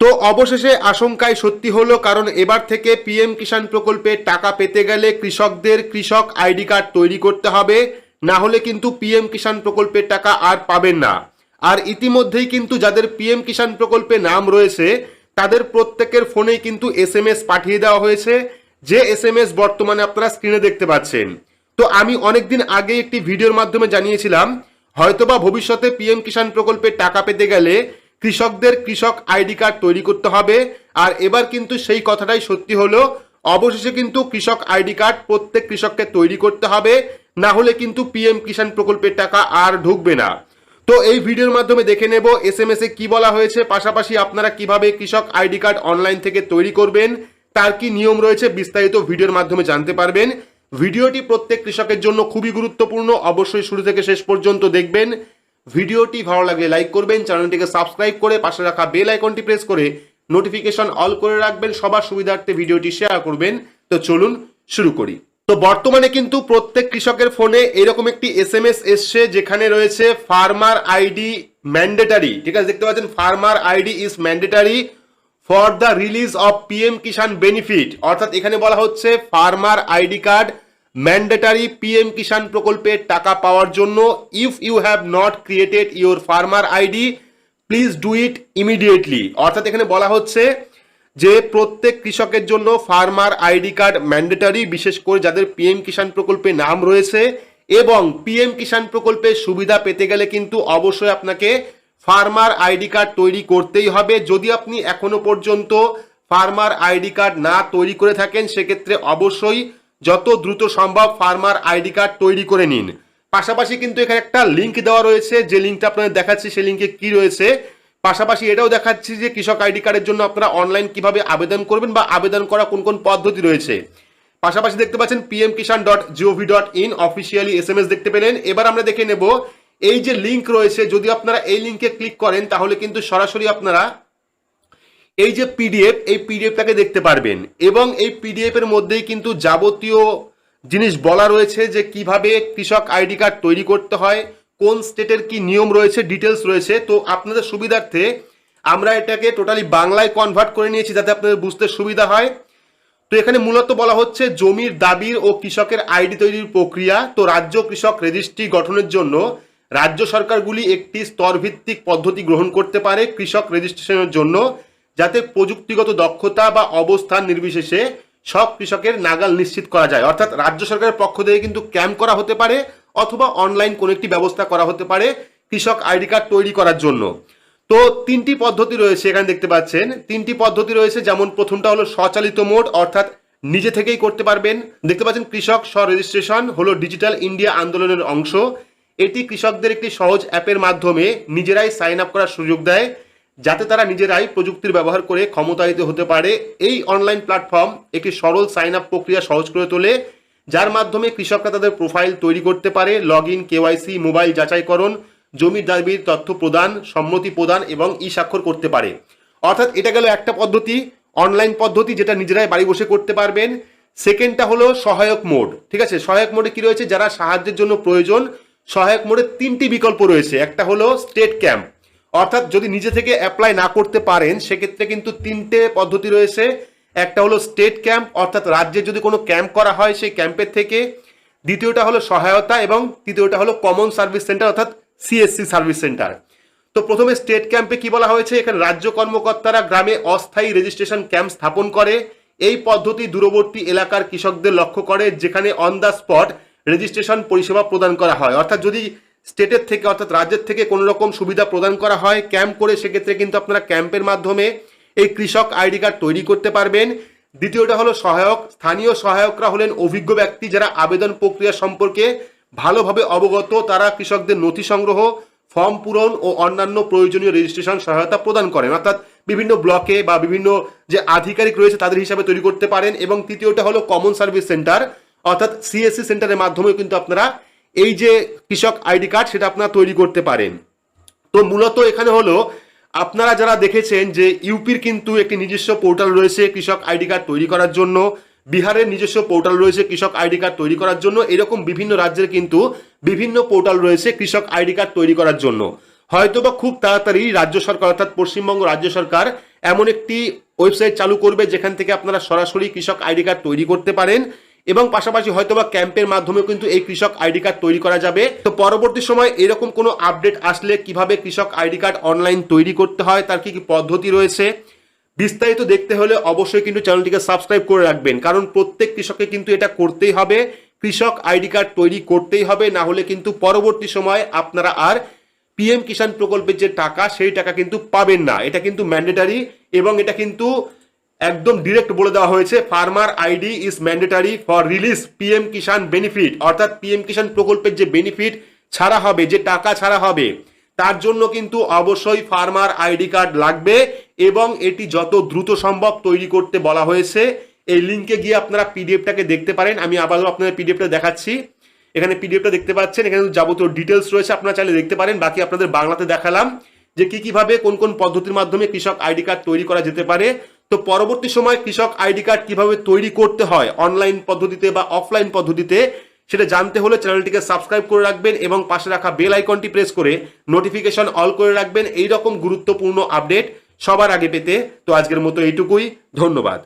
তো অবশেষে আশঙ্কায় সত্যি হলো, কারণ এবার থেকে পিএম কিষাণ প্রকল্পে টাকা পেতে গেলে কৃষকদের কৃষক আইডি কার্ড তৈরি করতে হবে। না হলে কিন্তু পিএম কিষাণ প্রকল্পের টাকা আর পাবেন না। আর ইতিমধ্যেই কিন্তু যাদের পিএম কিষাণ প্রকল্পে নাম রয়েছে, তাদের প্রত্যেকের ফোনেই কিন্তু এস পাঠিয়ে দেওয়া হয়েছে। যে এস বর্তমানে আপনারা স্ক্রিনে দেখতে পাচ্ছেন। তো আমি অনেকদিন আগে একটি ভিডিওর মাধ্যমে জানিয়েছিলাম, হয়তোবা ভবিষ্যতে পিএম কিষাণ প্রকল্পের টাকা পেতে গেলে কৃষকদের কৃষক আইডি কার্ড তৈরি করতে হবে। আর এবার কিন্তু সেই কথাটাই সত্যি হলো, অবশেষে কিন্তু কৃষক আইডি কার্ড প্রত্যেক কৃষককে তৈরি করতে হবে, না হলে কিন্তু পিএম কিষাণ প্রকল্পের টাকা আর ঢুকবে না। তো এই ভিডিওর মাধ্যমে দেখে নেব এস এম এ কি বলা হয়েছে, পাশাপাশি আপনারা কীভাবে কৃষক আইডি কার্ড অনলাইন থেকে তৈরি করবেন, তার কি নিয়ম রয়েছে বিস্তারিত ভিডিওর মাধ্যমে জানতে পারবেন। ভিডিওটি প্রত্যেক কৃষকের জন্য খুবই গুরুত্বপূর্ণ, অবশ্যই শুরু থেকে শেষ পর্যন্ত দেখবেন। ভিডিওটি ভালো লাগলে লাইক করবেন, চ্যানেলটিকে সাবস্ক্রাইব করে পাশে রাখা বেল আইকনটি প্রেস করে নোটিফিকেশন অল করে রাখবেন, সবার সুবিধার্থে ভিডিওটি শেয়ার করবেন। তো চলুন শুরু করি। তো বর্তমানে কিন্তু প্রত্যেক কৃষকের ফোনে এরকম একটি এস এম এস এসছে, যেখানে রয়েছে ফার্মার আইডি ম্যান্ডেটারি। ঠিক আছে, দেখতে পাচ্ছেন, farmer ID is mandatory for the release of PM Kisan benefit. অর্থাৎ এখানে বলা হচ্ছে farmer ID card mandatory PM Kisan প্রকল্পের টাকা পাওয়ার জন্য if you have not created your farmer ID please do it immediately অর্থাৎ এখানে বলা হচ্ছে যে, প্রত্যেক কৃষকের জন্য ফার্মার আইডি কার্ড ম্যান্ডেটারি বিশেষ করে যাদের পিএম কিষাণ প্রকল্পে নাম রয়েছে, এবং পিএম কিষাণ প্রকল্পের সুবিধা পেতে গেলে কিন্তু অবশ্যই আপনাকে ফার্মার আইডি কার্ড তৈরি করতেই হবে। যদি আপনি এখনও পর্যন্ত ফার্মার আইডি কার্ড না তৈরি করে থাকেন, সেক্ষেত্রে অবশ্যই যত দ্রুত সম্ভব ফার্মার আইডি কার্ড তৈরি করে নিন। পাশাপাশি কিন্তু এখানে একটা লিঙ্ক দেওয়া রয়েছে। যে লিঙ্কটা আপনাদের দেখাচ্ছি, সেই লিঙ্কে কি রয়েছে? পাশাপাশি এটাও দেখাচ্ছি যে কৃষক আইডি কার্ডের জন্য আপনারা অনলাইন কীভাবে আবেদন করবেন বা আবেদন করা কোন কোন পদ্ধতি রয়েছে। পাশাপাশি দেখতে পাচ্ছেন PM Kisan dot GOV dot in officially S M S দেখতে পেলেন। এবার আমরা দেখে নেব, এই যে লিঙ্ক রয়েছে, যদি আপনারা এই লিঙ্কে ক্লিক করেন, তাহলে কিন্তু সরাসরি আপনারা এই যে পিডিএফ এই পিডিএফটাকে দেখতে পারবেন। এবং এই পিডিএফ এর মধ্যেই কিন্তু যাবতীয় জিনিস বলা রয়েছে যে কীভাবে কৃষক আইডি কার্ড তৈরি করতে হয়, কোন স্টেটের কি নিয়ম রয়েছে ডিটেলস রয়েছে। তো আপনাদের সুবিধার্থে আমরা এটাকে টোটালি বাংলায় কনভার্ট করে নিয়েছি যাতে আপনাদের বুঝতে সুবিধা হয়। তো এখানে মূলত বলা হচ্ছে জমির দাবির ও কৃষকের আইডি তৈরির প্রক্রিয়া। তো রাজ্য কৃষক রেজিস্ট্রি গঠনের জন্য রাজ্য সরকারগুলি একটি স্তরভিত্তিক পদ্ধতি গ্রহণ করতে পারে কৃষক রেজিস্ট্রেশনের জন্য। যাতে প্রযুক্তিগত দক্ষতা বা অবস্থান নির্বিশেষে সব কৃষকের নাগাল নিশ্চিত করা যায়। অর্থাৎ রাজ্য সরকারের পক্ষ থেকে কিন্তু ক্যাম্প করা হতে পারে অথবা অনলাইন কোনো একটি ব্যবস্থা করা হতে পারে কৃষক আইডি কার্ড তৈরি করার জন্য। তো তিনটি পদ্ধতি রয়েছে, এখানে দেখতে পাচ্ছেন। তিনটি পদ্ধতি রয়েছে, যেমন প্রথমটা হলো স্বচালিত মোড, অর্থাৎ নিজে থেকেই করতে পারবেন। দেখতে পাচ্ছেন, কৃষক স্ব রেজিস্ট্রেশন হলো ডিজিটাল ইন্ডিয়া আন্দোলনের অংশ। এটি কৃষকদের একটি সহজ অ্যাপের মাধ্যমে নিজেরাই সাইন আপ করার সুযোগ দেয়। যাতে তারা নিজেরাই প্রযুক্তির ব্যবহার করে ক্ষমতায়িত হতে পারে। এই অনলাইন প্ল্যাটফর্ম একটি সরল সাইন আপ প্রক্রিয়া সহজ করে তোলে, যার মাধ্যমে কৃষকরা তাদের প্রোফাইল তৈরি করতে পারে লগ ইন কেওয়াইসি মোবাইল যাচাইকরণ জমির দাবির তথ্য প্রদান, সম্মতি প্রদান এবং ই স্বাক্ষর করতে পারে। অর্থাৎ এটা গেল একটা পদ্ধতি অনলাইন পদ্ধতি যেটা নিজেরাই বাড়ি বসে করতে পারবেন। সেকেন্ডটা হলো সহায়ক মোড ঠিক আছে? সহায়ক মোডে কি রয়েছে? যারা সাহায্যের জন্য প্রয়োজন, সহায়ক মোডে তিনটি বিকল্প রয়েছে। একটা হলো স্টেট ক্যাম্প অর্থাৎ যদি নিজে থেকে অ্যাপ্লাই না করতে পারেন, সেক্ষেত্রে কিন্তু তিনটে পদ্ধতি রয়েছে। একটা হলো স্টেট ক্যাম্প অর্থাৎ রাজ্যে যদি কোনো ক্যাম্প করা হয়, সেই ক্যাম্পের থেকে। দ্বিতীয়টা হলো সহায়তা এবং তৃতীয়টা হলো কমন সার্ভিস সেন্টার অর্থাৎ সিএসসি সার্ভিস সেন্টার তো প্রথমে স্টেট ক্যাম্পে কি বলা হয়েছে? এখানে রাজ্য কর্মকর্তারা গ্রামে অস্থায়ী রেজিস্ট্রেশন ক্যাম্প স্থাপন করে। এই পদ্ধতি দূরবর্তী এলাকার কৃষকদের লক্ষ্য করে, যেখানে অন দ্য স্পট রেজিস্ট্রেশন পরিষেবা প্রদান করা হয়। অর্থাৎ যদি স্টেটের থেকে অর্থাৎ রাজ্যের থেকে কোনো রকম সুবিধা প্রদান করা হয়। ক্যাম্প করে সেক্ষেত্রে কিন্তু আপনারা ক্যাম্পের মাধ্যমে এই কৃষক আইডি কার্ড তৈরি করতে পারবেন। দ্বিতীয়টা হলো সহায়ক। স্থানীয় সহায়করা হলেন অভিজ্ঞ ব্যক্তি যারা আবেদন প্রক্রিয়া সম্পর্কে ভালোভাবে অবগত। তারা কৃষকদের নথি সংগ্রহ, ফর্ম পূরণ ও অন্যান্য প্রয়োজনীয় রেজিস্ট্রেশন সহায়তা প্রদান করেন। অর্থাৎ বিভিন্ন ব্লকে বা বিভিন্ন যে আধিকারিক রয়েছে তাদের হিসাবে তৈরি করতে পারেন। এবং তৃতীয়টা হলো কমন সার্ভিস সেন্টার। অর্থাৎ সিএসসি সেন্টারের মাধ্যমেও কিন্তু আপনারা এই যে কৃষক আইডি কার্ড, সেটা আপনারা তৈরি করতে পারেন। তো মূলত এখানে হলো, আপনারা যারা দেখেছেন যে ইউপির কিন্তু একটি নিজস্ব পোর্টাল রয়েছে কৃষক আইডি কার্ড তৈরি করার জন্য, বিহারের নিজস্ব পোর্টাল রয়েছে কৃষক আইডি কার্ড তৈরি করার জন্য, এরকম বিভিন্ন রাজ্যের কিন্তু বিভিন্ন পোর্টাল রয়েছে কৃষক আইডি কার্ড তৈরি করার জন্য। হয়তোবা খুব তাড়াতাড়ি রাজ্য সরকার, অর্থাৎ পশ্চিমবঙ্গ রাজ্য সরকার এমন একটি ওয়েবসাইট চালু করবে যেখান থেকে আপনারা সরাসরি কৃষক আইডি কার্ড তৈরি করতে পারেন। এবং পাশাপাশি হয়তোবা ক্যাম্পের মাধ্যমেও কিন্তু এই কৃষক আইডি কার্ড তৈরি করা যাবে। তো পরবর্তী সময় এরকম কোনো আপডেট আসলে কীভাবে কৃষক আইডি কার্ড অনলাইন তৈরি করতে হয়, তার কি কি পদ্ধতি রয়েছে, বিস্তারিত দেখতে হলে অবশ্যই কিন্তু চ্যানেলটিকে সাবস্ক্রাইব করে রাখবেন। কারণ প্রত্যেক কৃষককে কিন্তু এটা করতেই হবে, কৃষক আইডি কার্ড তৈরি করতেই হবে, না হলে কিন্তু পরবর্তী সময় আপনারা আর পিএম কিষাণ প্রকল্পের যে টাকা, সেই টাকা কিন্তু পাবেন না। এটা কিন্তু ম্যান্ডেটারি এবং এটা কিন্তু একদম ডিরেক্ট বলে দেওয়া হয়েছে farmer ID is mandatory for release PM Kisan benefit অর্থাৎ পিএম কিষাণ প্রকল্পের যে বেনিফিট ছাড়া হবে, যে টাকা ছাড়া হবে, তার জন্য কিন্তু অবশ্যই ফার্মার আইডি কার্ড লাগবে এবং এটি যত দ্রুত সম্ভব তৈরি করতে বলা হয়েছে। এই লিঙ্কে গিয়ে আপনারা পিডিএফটাকে দেখতে পারেন। আমি আবারও আপনাদের পিডিএফটা দেখাচ্ছি। এখানে পিডিএফটা দেখতে পাচ্ছেন। এখানে যাবতীয় ডিটেলস রয়েছে, আপনারা চাইলে দেখতে পারেন। বাকি আপনাদের বাংলাতে দেখালাম যে কি কীভাবে, কোন কোন পদ্ধতির মাধ্যমে কৃষক আইডি কার্ড তৈরি করা যেতে পারে। তো পরবর্তী সময় কৃষক আইডি কার্ড কীভাবে তৈরি করতে হয়, অনলাইন পদ্ধতিতে বা অফলাইন পদ্ধতিতে, সেটা জানতে হলে চ্যানেলটিকে সাবস্ক্রাইব করে রাখবেন এবং পাশে রাখা বেল আইকনটি প্রেস করে নোটিফিকেশন অল করে রাখবেন। এই রকম গুরুত্বপূর্ণ আপডেট সবার আগে পেতে। তো আজকের মতো এইটুকুই। ধন্যবাদ।